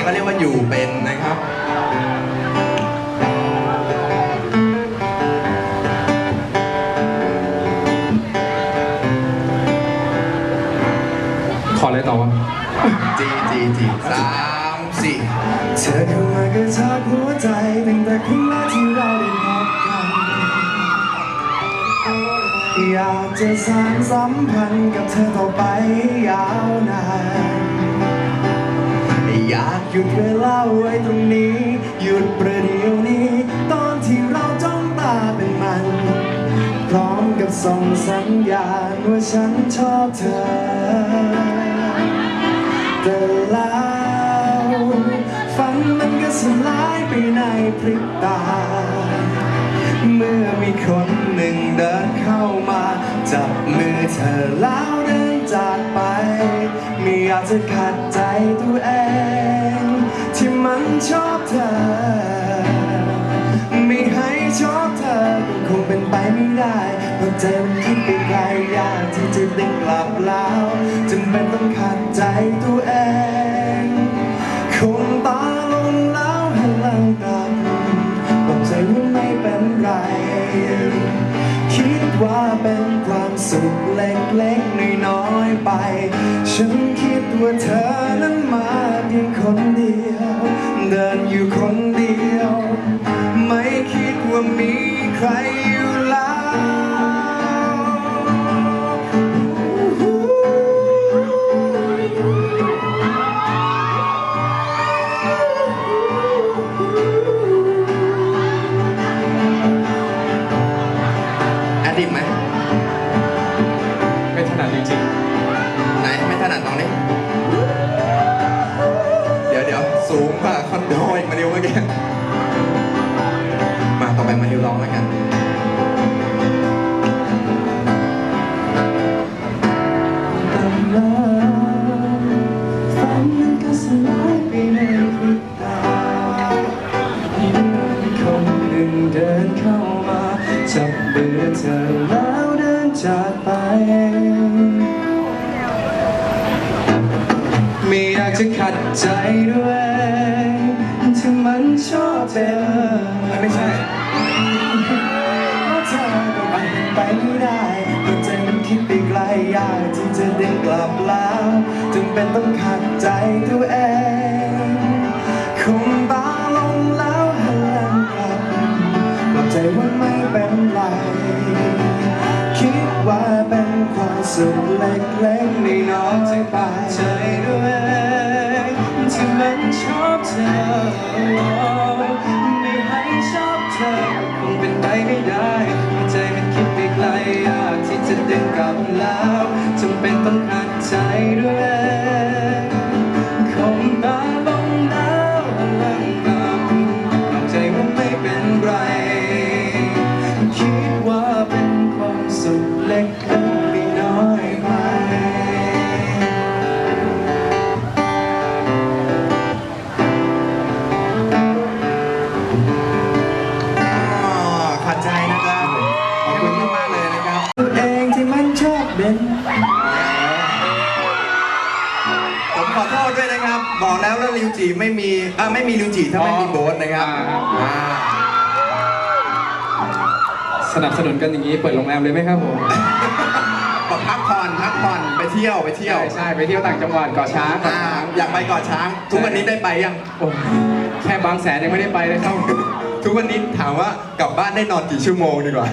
นี้เขาเรียกว่าอยู่เป็นนะครับขออะไรต่อวะจีจีจีสามสี่เธอเข้ามากระชากหัวใจตั้งแต่ครั้งแรกที่เราได้พบกันอยากจะสานสัมพันธ์กับเธอต่อไปยาวนานอยาก หยุดเวลาไว้ตรงนี้ หยุดประเดี๋ยวนี้ ตอนที่เราจ้องตาเป็นมัน พร้อมกับส่งสัญญาณว่าฉันชอบเธอ แต่แล้วฝันมันก็สลายไปในพริบตา เมื่อมีคนหนึ่งเดินเข้ามา จับมือเธอแล้วเดินจากไป ไม่อยากจะขัดใจตัวเอง ชอบเธอ ไม่ให้ชอบเธอคงเป็นไปไม่ได้เพราะใจมันคิดไปไกลอยากที่จะได้กลับแล้วจึงเป็นต้องขัดใจตัวเองคงตาลง สุขเล็กๆน้อยๆไป ฉันคิดว่าเธอนั้นมาเพียงคนเดียว เดินอยู่คนเดียว ไม่คิดว่ามีใคร จริงๆ ไหนไม่ถนัดตรงนี้เดี๋ยวเดี๋ยวสูงกว่าคอนโดอีกมาเร็วเมื่อกี้มาต่อไปมาเร็วร้องแล้วกันเดินเข้ามาจับมือเธอแล้วเดินจากไป จะขัดใจด้วยที่มันชอบเธอไม่ใช่เพราะเธอก็ไปไปไม่ได้หัวใจมันคิดไปไกลอยากที่จะเดินกลับแล้วจึงเป็นต้องขัดใจตัวเองคงตาลงแล้วหันหลังกลับปลอบใจว่าไม่เป็นไรคิดว่าเป็นความสุขเล็กๆน้อยๆไป ไม่ได้ใจมันคิดไปไกลอยากที่จะเดินกลับแล้วจำเป็นต้องขัดใจด้วย นะครับบอกแล้วว่าริวจิไม่มีอ่าไม่มีริวจิถ้าไม่มีโบ๊ทนะครับอ่าอ่าๆสนับสนุนกันอย่างนี้เปิดโรงแรมเลยไหมครับผมบอกพักผ่อนพักผ่อนไปเที่ยวไปเที่ยวใช่ใช่ไปเที่ยวต่างจังหวัดเกาะช้างเกาะอ่าช้างอยากไปเกาะช้าง ทุกวันนี้ได้ไปยัง โอ้แค่บางแสนยังไม่ได้ไปเลยครับ ทุกวันนี้ถามว่ากลับบ้านได้นอนกี่ชั่วโมงดีกว่า